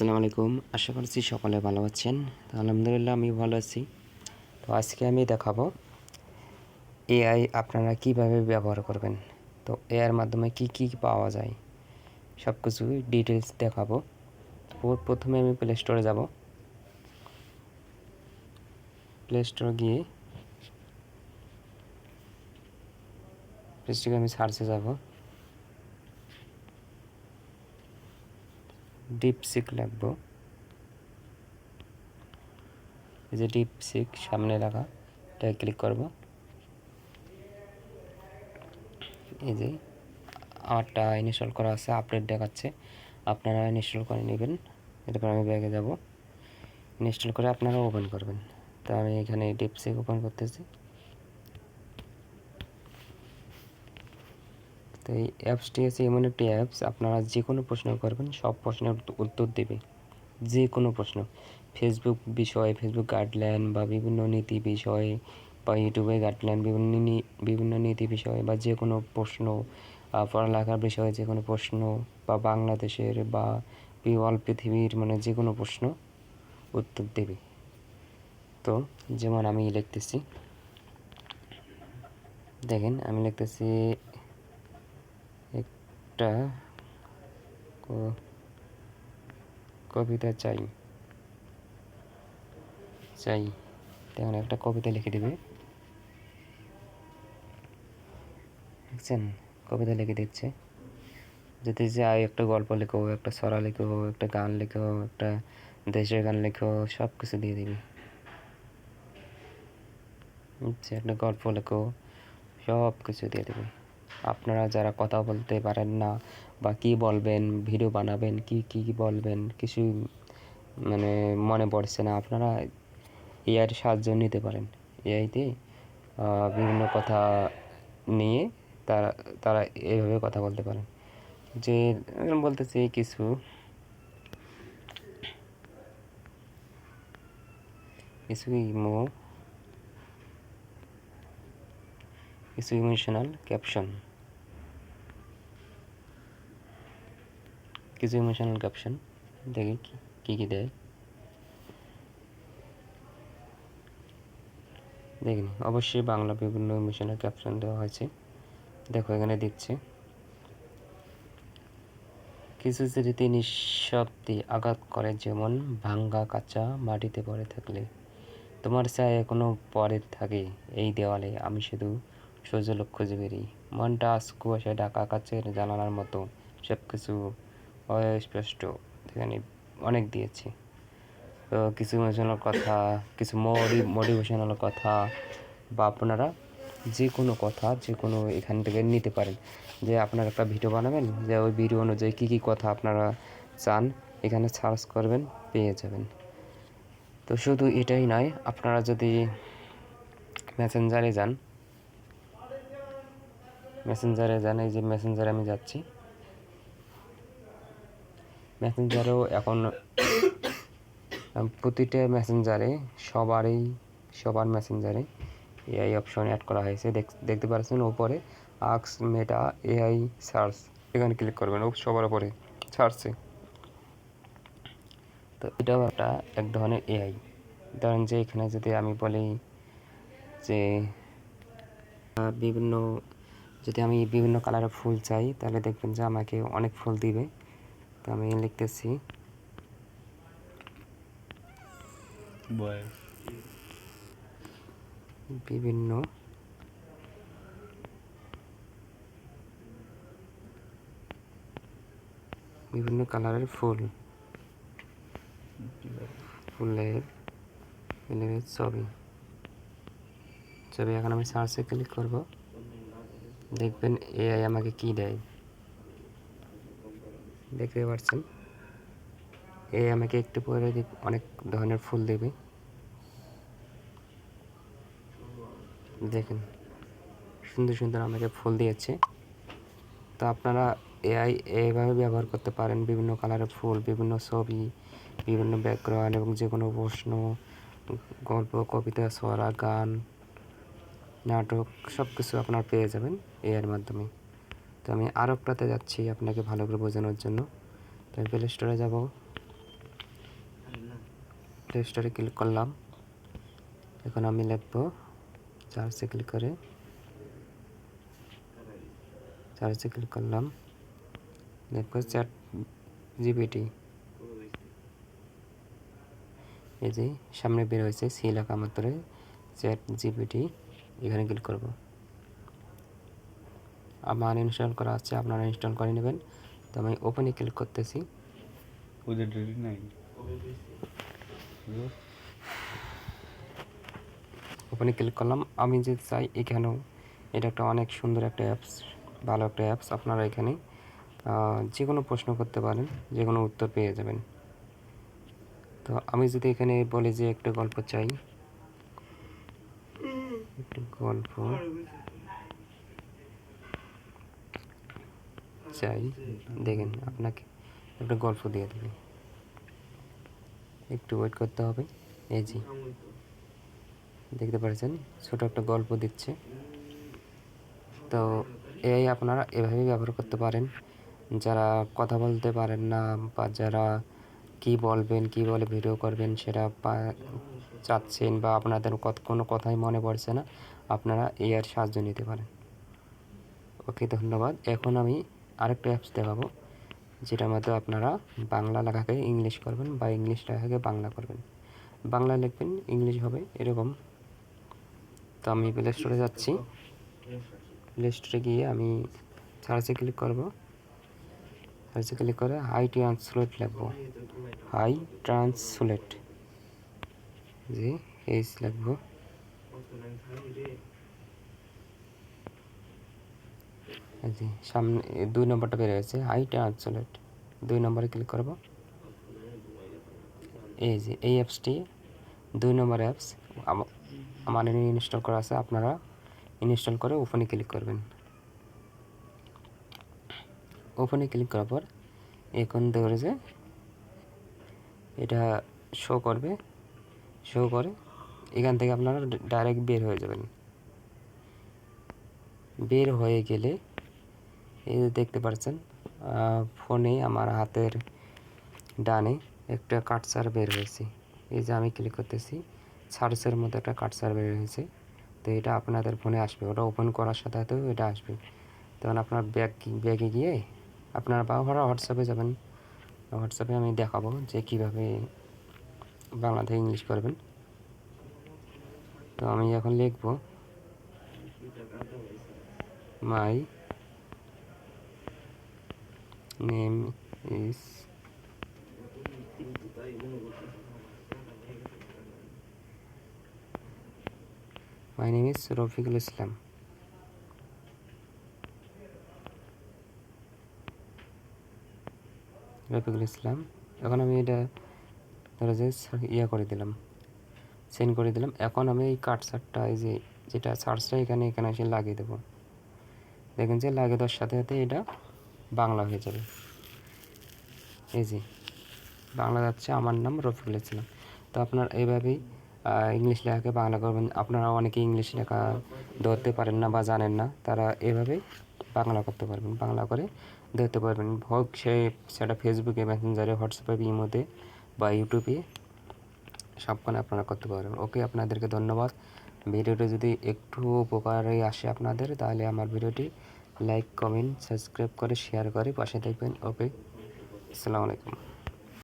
আসসালামু আলাইকুম। আশা করছি সকলে ভালো আছেন। তো আলহামদুলিল্লাহ আমি ভালো আছি। তো আজকে আমি দেখাবো এআই আপনারা কীভাবে ব্যবহার করবেন। তো এআইয়ের মাধ্যমে কি কি পাওয়া যায় সব কিছু ডিটেলস দেখাবো প্রথমে আমি প্লে স্টোরে যাব। প্লে স্টোরে গিয়ে প্লে স্টোরে আমি সার্চে যাব। ডিপসিক লাগবো। এই যে ডিপসিক, সামনে লাগা এটাই ক্লিক করব। এই যে আমারটা ইনস্টল করা আছে আপডেট দেখাচ্ছে। আপনারা ইনস্টল করে নেবেন, এরপর আমি ব্যাগে যাব। ইনস্টল করে আপনারা ওপেন করবেন। তো আমি এখানে ডিপসিক ওপেন করতেছি। তো এই অ্যাপসটি আছে, এমন একটি অ্যাপস আপনারা যে কোনো প্রশ্ন করবেন, সব প্রশ্নের উত্তর দেবে। যে কোনো প্রশ্ন। ফেসবুক বিষয়ে ফেসবুক গাইডলাইন বা বিভিন্ন নীতি বিষয়ে বা ইউটিউবে গাইডলাইন বিভিন্ন বিভিন্ন নীতি বিষয়ে বা যে কোনো প্রশ্ন পড়ালেখার বিষয়ে যে কোনো প্রশ্ন বা বাংলাদেশের বা অল পৃথিবীর মানে যে কোনো প্রশ্ন উত্তর দেবে। তো যেমন আমি লিখতেছি, দেখেন আমি লিখতেছি একটা কবিতা চাই। চাই। তেমন একটা কবিতা লিখে দেবে। দেখছেন? কবিতা লিখে দিচ্ছে। যদি যাই একটা গল্প লেখো, একটা ছড়া লেখো, একটা গান লেখো, একটা দেশের গান লেখো সব কিছু দিয়ে দিবি। একটা গল্প লেখো সব কিছু দিয়ে দেবে। আপনারা যারা কথা বলতে পারেন না বা কী বলবেন ভিডিও বানাবেন, কি, কী বলবেন, কিছু মানে মনে পড়ছে না, আপনারা এআইয়ের সাহায্য নিতে পারেন। এআইতে বিভিন্ন কথা নিয়ে তারা তারা এইভাবে কথা বলতে পারেন। যে বলতেছি কিছু। কিছু ইমো। কিছু ইমোশনাল ক্যাপশন কিছু ইমোশনাল ক্যাপশন দেখি কী কী দেয়। দেখিনি অবশ্যই বাংলা বিভিন্ন ইমোশনাল ক্যাপশন দেওয়া হয়েছে। দেখো, এখানে দিচ্ছে কিছু স্মৃতি নিঃশব্দে আঘাত করে যেমন ভাঙ্গা কাঁচা মাটিতে পড়ে থাকলে। তোমার চায় এখনও পরে থাকে এই দেওয়ালে, আমি শুধু সজলক খুঁজে বেরি মনটা আজ কুয়াশায় ঢাকা কাচের জানালার মতো সব কিছু অস্পষ্ট। এখানে অনেক দিয়েছি। তো কিছু ইমোশনাল কথা, কিছু মোডি মোটিভেশনাল কথা বা আপনারা যে কোনো কথা যে কোনো এখান থেকে নিতে পারেন। যে আপনারা একটা ভিডিও বানাবেন, যে ওই ভিডিও অনুযায়ী কী কী কথা আপনারা চান, এখানে সার্চ করবেন, পেয়ে যাবেন। তো শুধু এটাই নয়, আপনারা যদি মেসেঞ্জারে যান মেসেঞ্জারে যান এই যে মেসেঞ্জারে আমি যাচ্ছি। মেসেঞ্জারেও এখন প্রতিটা মেসেঞ্জারে সবারই, সবার মেসেঞ্জারে এআই অপশন অ্যাড করা হয়েছে। দেখতে পাচ্ছেন ওপরে আক্স মেটা এআই সার্চ এখানে ক্লিক করবেন, ও সবার ওপরে সার্চে তো এটাও একটা, এক ধরনের এআই ধরেন যে এখানে যদি আমি বলি যে বিভিন্ন যদি আমি বিভিন্ন কালারের ফুল চাই তাহলে দেখবেন যে আমাকে অনেক ফুল দিবে। তো আমি লিখতেছি। বিভিন্ন। বিভিন্ন কালারের ফুল। ফুলের ফুলের ছবি। ছবি এখন আমি সার্চে ক্লিক করব। দেখবেন এআই আমাকে কি দেয়? দেখতে পাচ্ছেন? এ আমাকে একটু পরে অনেক ধরনের ফুল দেবে। দেখেন, সুন্দর সুন্দর আমাকে ফুল দিয়েছে। তো আপনারা এআই এইভাবে ব্যবহার করতে পারেন, বিভিন্ন কালারের ফুল, বিভিন্ন ছবি, বিভিন্ন ব্যাকগ্রাউন্ড এবং যে কোনো প্রশ্ন, গল্প, কবিতা ছড়া গান। নাটক সব কিছু আপনার পেয়ে যাবেন এআইয়ের মাধ্যমে। তো আমি আরও একটাতে যাচ্ছি আপনাকে ভালো করে বোঝানোর জন্য। তো আমি প্লে স্টোরে যাব। প্লে স্টোরে ক্লিক করলাম। এখন আমি লিখব চার্জে ক্লিক করে। চার্জে ক্লিক করলাম। লিখব চ্যাট জিপিটি এই যে সামনে বের হয়েছে সি লেখা মাত্রে চ্যাট জিপিটি এখানে ক্লিক করব। আমার ইনস্টল করা আছে আপনারা ইনস্টল করে নেবেন। তো আমি ওপেনে ক্লিক করতেছি? ওপেনে ক্লিক করলাম। আমি যে চাই এখানেও এটা একটা অনেক সুন্দর একটা অ্যাপস ভালো একটা অ্যাপস আপনারা এখানে যে কোনো প্রশ্ন করতে পারেন যে কোনো উত্তর পেয়ে যাবেন। তো আমি যদি এখানে বলি যে একটা গল্প চাই গল্প চাই, দেখেন আপনাকে একটা গল্প দিয়ে দেবে একটু ওয়েট করতে হবে। এই জি দেখতে পাচ্ছেন, ছোট একটা গল্প দিচ্ছে। তো এই আপনারা এভাবেই ব্যবহার করতে পারেন। যারা কথা বলতে পারেন না বা যারা কি বলবেন, কি বলে ভিডিও করবেন সেটা চাচ্ছেন বা আপনাদের কোনো কথাই মনে পড়ছে না, আপনারা এই আর সাহায্য নিতে পারেন। ওকে, ধন্যবাদ। এখন আমি আরেকটা অ্যাপস দেখাবো, যেটার মধ্যে আপনারা বাংলা লেখাকে ইংলিশ করবেন বা ইংলিশ লেখাকে বাংলা করবেন। বাংলা লিখবেন, ইংলিশ হবে এরকম। তো আমি প্লে স্টোরে যাচ্ছি। প্লে স্টোরে গিয়ে আমি সার্চে ক্লিক করব। সার্চে ক্লিক করে হাই ট্রান্সলেট লিখব হাই ট্রান্সলেট জি এইচ লিখব যে সামনে দুই নম্বরটা বের হয়েছে হাই ট্রান্সলেট দুই নম্বরে ক্লিক করব। এই যে, এই অ্যাপসটি দুই নম্বর অ্যাপস আমার ইনস্টল করা আছে, আপনারা ইনস্টল করে ওপেনে ক্লিক করবেন। ওপেনে ক্লিক করার পর, এখন ধরে যে এটা শো করবে শো করে, এখান থেকে আপনারা ডাইরেক্ট বের হয়ে যাবেন। বের হয়ে গেলে এই যে দেখতে পাচ্ছেন ফোনে আমার হাতের ডানে একটা কাটসার বের হয়েছে। এই যে আমি ক্লিক করতেছি সার্চের মতো একটা কাটসার বের হয়েছে। তো এটা আপনাদের ফোনে আসবে, ওটা ওপেন করার সাথে সাথে এটা আসবে। তখন আপনার ব্যাগ ব্যাগে গিয়ে আপনার বা হোয়াটসঅ্যাপে যাবেন। হোয়াটসঅ্যাপে আমি দেখাবো যে কীভাবে বাংলা থেকে ইংলিশ করবেন। তো আমি এখন লিখব my name is my name is Rafiqul Islam Rafiqul Islam. এখন আমি এটা ধরো যে ইয়া করে দিলাম সেন্ড করে দিলাম। এখন আমি এই কাটসারটা এই যে যেটা সার্চটা এখানে এখানে এসে লাগিয়ে দেবো। দেখেন যে লাগিয়ে দেওয়ার সাথে সাথে এটা বাংলা হয়ে যাবে। এই যে বাংলা যাচ্ছে, আমার নাম রফিকুল ইসলাম। তো আপনার এইভাবেই ইংলিশ লেখাকে বাংলা করবেন। আপনারা অনেকে ইংলিশ লেখা ধরতে পারেন না বা জানেন না, তারা এভাবেই বাংলা করতে পারবেন, বাংলা করে দেখতে পারবেন। হোক সে সেটা ফেসবুকে মেসেঞ্জারে হোয়াটসঅ্যাপে ইমোতে বা ইউটিউবে সবখানে আপনারা করতে পারবেন। ওকে, আপনাদেরকে ধন্যবাদ। ভিডিওটি যদি একটু উপকারে আসে আপনাদের, তাহলে আমার ভিডিওটি লাইক, কমেন্ট, সাবস্ক্রাইব করে শেয়ার করে পাশে দেখবেন ওকে, আসসালামু আলাইকুম।